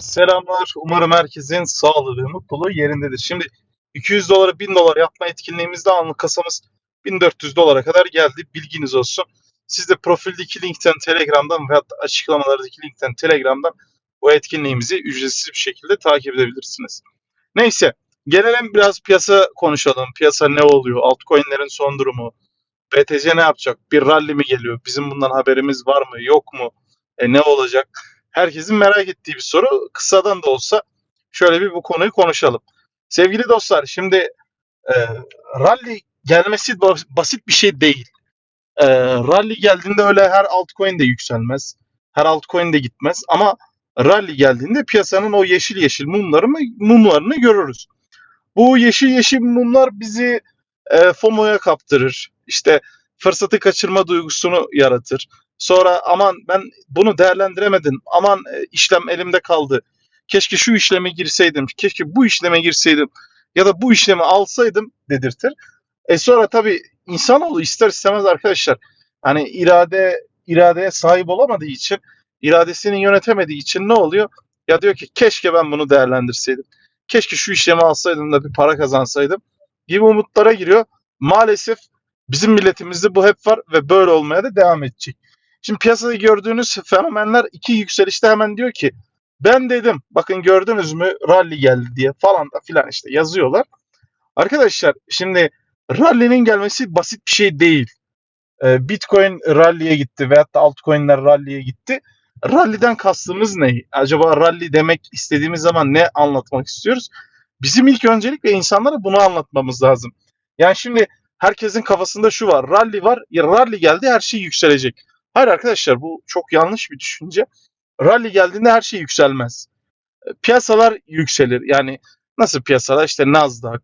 Selamlar. Umarım herkesin sağlığı ve mutluluğu yerindedir. Şimdi 200 dolara 1000 dolar yapma etkinliğimizde anlık kasamız 1400 dolara kadar geldi. Bilginiz olsun. Siz de profildeki linkten Telegram'dan veya açıklamalardaki linkten Telegram'dan bu etkinliğimizi ücretsiz bir şekilde takip edebilirsiniz. Neyse gelelim biraz piyasa konuşalım. Piyasa ne oluyor? Altcoin'lerin son durumu. BTC ne yapacak? Bir rally mi geliyor? Bizim bundan haberimiz var mı? Yok mu? E, ne olacak? Herkesin merak ettiği bir soru. Kısadan da olsa şöyle bir bu konuyu konuşalım. Sevgili dostlar şimdi e, rally gelmesi bas- basit bir şey değil. E, rally geldiğinde öyle her altcoin de yükselmez. Her altcoin de gitmez. Ama rally geldiğinde piyasanın o yeşil yeşil mumları mumlarını görürüz. Bu yeşil yeşil mumlar bizi e, FOMO'ya kaptırır. İşte fırsatı kaçırma duygusunu yaratır. Sonra aman ben bunu değerlendiremedim. Aman e, işlem elimde kaldı. Keşke şu işleme girseydim. Keşke bu işleme girseydim. Ya da bu işlemi alsaydım dedirtir. E sonra tabii insanoğlu ister istemez arkadaşlar hani irade iradeye sahip olamadığı için iradesini yönetemediği için ne oluyor? Ya diyor ki keşke ben bunu değerlendirseydim. Keşke şu işlemi alsaydım da bir para kazansaydım gibi umutlara giriyor. Maalesef bizim milletimizde bu hep var ve böyle olmaya da devam edecek. Şimdi piyasada gördüğünüz fenomenler iki yükselişte hemen diyor ki ben dedim bakın gördünüz mü rally geldi diye falan da filan işte yazıyorlar. Arkadaşlar şimdi rally'nin gelmesi basit bir şey değil. Ee, Bitcoin rally'e gitti veyahut da altcoin'ler rally'e gitti. Rally'den kastımız ne? Acaba rally demek istediğimiz zaman ne anlatmak istiyoruz? Bizim ilk öncelikle insanlara bunu anlatmamız lazım. Yani şimdi herkesin kafasında şu var. Rally var. Ya rally geldi her şey yükselecek. Hayır arkadaşlar bu çok yanlış bir düşünce. Rally geldiğinde her şey yükselmez. E, Piyasalar yükselir. Yani nasıl piyasalar? İşte Nasdaq,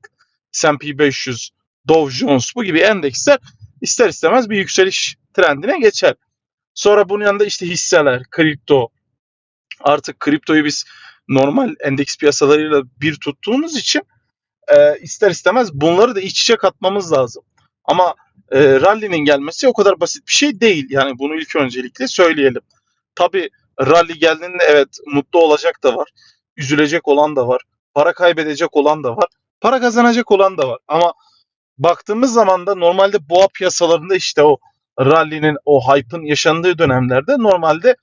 S&P 500, Dow Jones bu gibi endeksler ister istemez bir yükseliş trendine geçer. Sonra bunun yanında işte hisseler, kripto. Artık kriptoyu biz normal endeks piyasalarıyla bir tuttuğumuz için e, ister istemez bunları da iç içe katmamız lazım. Ama e, rally'nin gelmesi o kadar basit bir şey değil. Yani bunu ilk öncelikle söyleyelim. Tabi rally geldiğinde evet mutlu olacak da var. Üzülecek olan da var. Para kaybedecek olan da var. Para kazanacak olan da var. Ama baktığımız zaman da normalde boğa piyasalarında işte o rally'nin o hype'ın yaşandığı dönemlerde normalde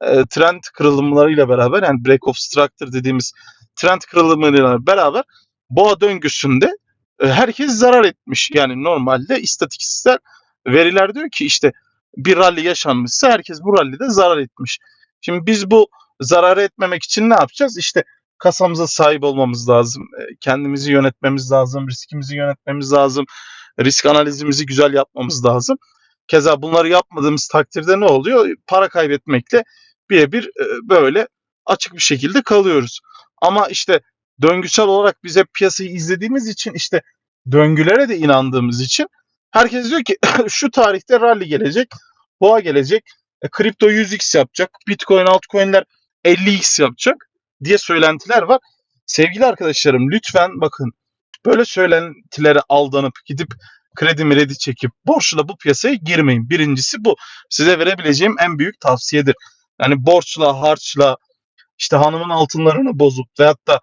e, trend kırılımlarıyla beraber yani break of structure dediğimiz trend kırılımlarıyla beraber boğa döngüsünde herkes zarar etmiş. Yani normalde istatistikler veriler diyor ki işte bir rally yaşanmışsa herkes bu rally'de zarar etmiş. Şimdi biz bu zarar etmemek için ne yapacağız? İşte kasamıza sahip olmamız lazım. E, Kendimizi yönetmemiz lazım. Riskimizi yönetmemiz lazım. Risk analizimizi güzel yapmamız lazım. Keza bunları yapmadığımız takdirde ne oluyor? Para kaybetmekle birebir e, böyle açık bir şekilde kalıyoruz. Ama işte döngüsel olarak biz hep piyasayı izlediğimiz için işte döngülere de inandığımız için herkes diyor ki şu tarihte rally gelecek, boğa gelecek, e, kripto 100x yapacak, bitcoin altcoin'ler 50x yapacak diye söylentiler var. Sevgili arkadaşlarım lütfen bakın böyle söylentilere aldanıp gidip kredi miredi çekip borçla bu piyasaya girmeyin. Birincisi bu. Size verebileceğim en büyük tavsiyedir. Yani borçla, harçla, işte hanımın altınlarını bozup veyahut da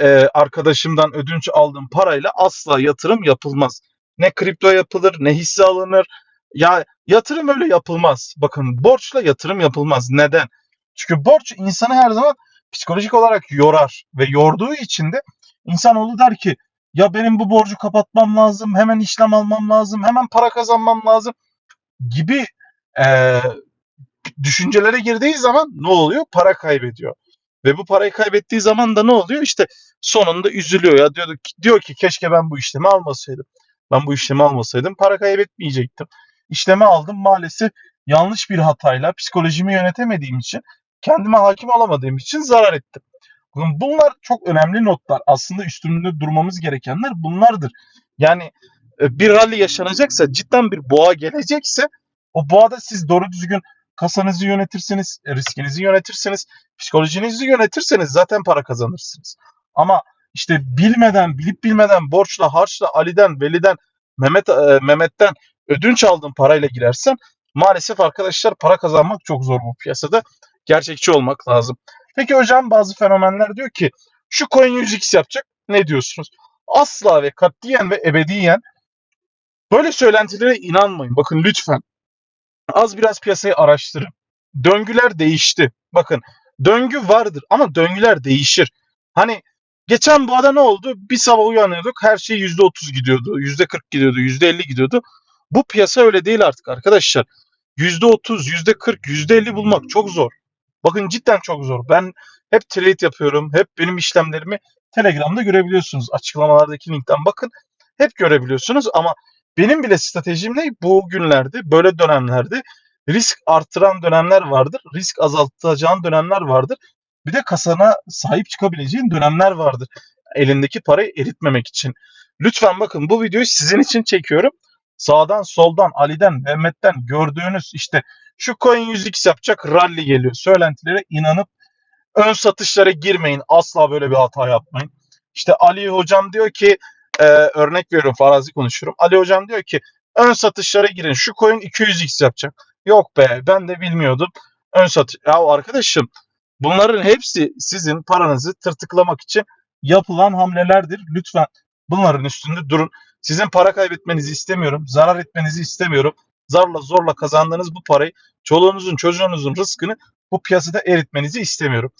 e, arkadaşımdan ödünç aldığım parayla asla yatırım yapılmaz. Ne kripto yapılır, ne hisse alınır. Ya yatırım öyle yapılmaz. Bakın borçla yatırım yapılmaz. Neden? Çünkü borç insanı her zaman psikolojik olarak yorar ve yorduğu için de insanoğlu der ki ya benim bu borcu kapatmam lazım, hemen işlem almam lazım, hemen para kazanmam lazım gibi e, düşüncelere girdiği zaman ne oluyor? Para kaybediyor. Ve bu parayı kaybettiği zaman da ne oluyor? İşte sonunda üzülüyor ya diyor diyor ki keşke ben bu işlemi almasaydım. Ben bu işlemi almasaydım para kaybetmeyecektim. İşlemi aldım maalesef yanlış bir hatayla psikolojimi yönetemediğim için kendime hakim olamadığım için zarar ettim. Bunlar çok önemli notlar. Aslında üstünde durmamız gerekenler bunlardır. Yani e, bir rally yaşanacaksa, cidden bir boğa gelecekse o boğada siz doğru düzgün kasanızı yönetirsiniz, riskinizi yönetirsiniz, psikolojinizi yönetirseniz zaten para kazanırsınız. Ama işte bilmeden, bilip bilmeden borçla, harçla, Ali'den, Veli'den, Mehmet e, Mehmet'ten ödünç aldığın parayla girersen maalesef arkadaşlar para kazanmak çok zor bu piyasada. Gerçekçi olmak lazım. Peki hocam bazı fenomenler diyor ki şu coin 100x yapacak. Ne diyorsunuz? Asla ve katiyen ve ebediyen böyle söylentilere inanmayın. Bakın lütfen az biraz piyasayı araştırın. Döngüler değişti. Bakın döngü vardır ama döngüler değişir. Hani geçen bu arada ne oldu? Bir sabah uyanıyorduk her şey %30 gidiyordu, %40 gidiyordu, %50 gidiyordu. Bu piyasa öyle değil artık arkadaşlar. %30, %40, %50 bulmak çok zor. Bakın cidden çok zor. Ben hep trade yapıyorum. Hep benim işlemlerimi Telegram'da görebiliyorsunuz. Açıklamalardaki linkten bakın. Hep görebiliyorsunuz ama benim bile stratejim ne? Bu günlerde, böyle dönemlerde risk artıran dönemler vardır. Risk azaltacağın dönemler vardır. Bir de kasana sahip çıkabileceğin dönemler vardır. Elindeki parayı eritmemek için. Lütfen bakın bu videoyu sizin için çekiyorum. Sağdan, soldan, Ali'den, Mehmet'ten gördüğünüz işte şu coin 100x yapacak rally geliyor. Söylentilere inanıp ön satışlara girmeyin. Asla böyle bir hata yapmayın. İşte Ali hocam diyor ki e, örnek veriyorum farazi konuşuyorum. Ali hocam diyor ki ön satışlara girin. Şu coin 200x yapacak. Yok be ben de bilmiyordum. Ön satış. Ya arkadaşım bunların hepsi sizin paranızı tırtıklamak için yapılan hamlelerdir. Lütfen bunların üstünde durun. Sizin para kaybetmenizi istemiyorum. Zarar etmenizi istemiyorum. Zarla zorla kazandığınız bu parayı çoluğunuzun çocuğunuzun rızkını bu piyasada eritmenizi istemiyorum.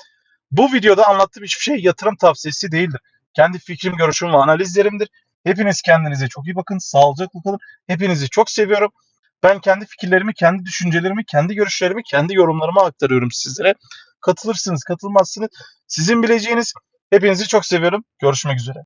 Bu videoda anlattığım hiçbir şey yatırım tavsiyesi değildir. Kendi fikrim, görüşüm ve analizlerimdir. Hepiniz kendinize çok iyi bakın. Sağlıcakla kalın. Hepinizi çok seviyorum. Ben kendi fikirlerimi, kendi düşüncelerimi, kendi görüşlerimi, kendi yorumlarımı aktarıyorum sizlere. Katılırsınız, katılmazsınız. Sizin bileceğiniz. Hepinizi çok seviyorum. Görüşmek üzere.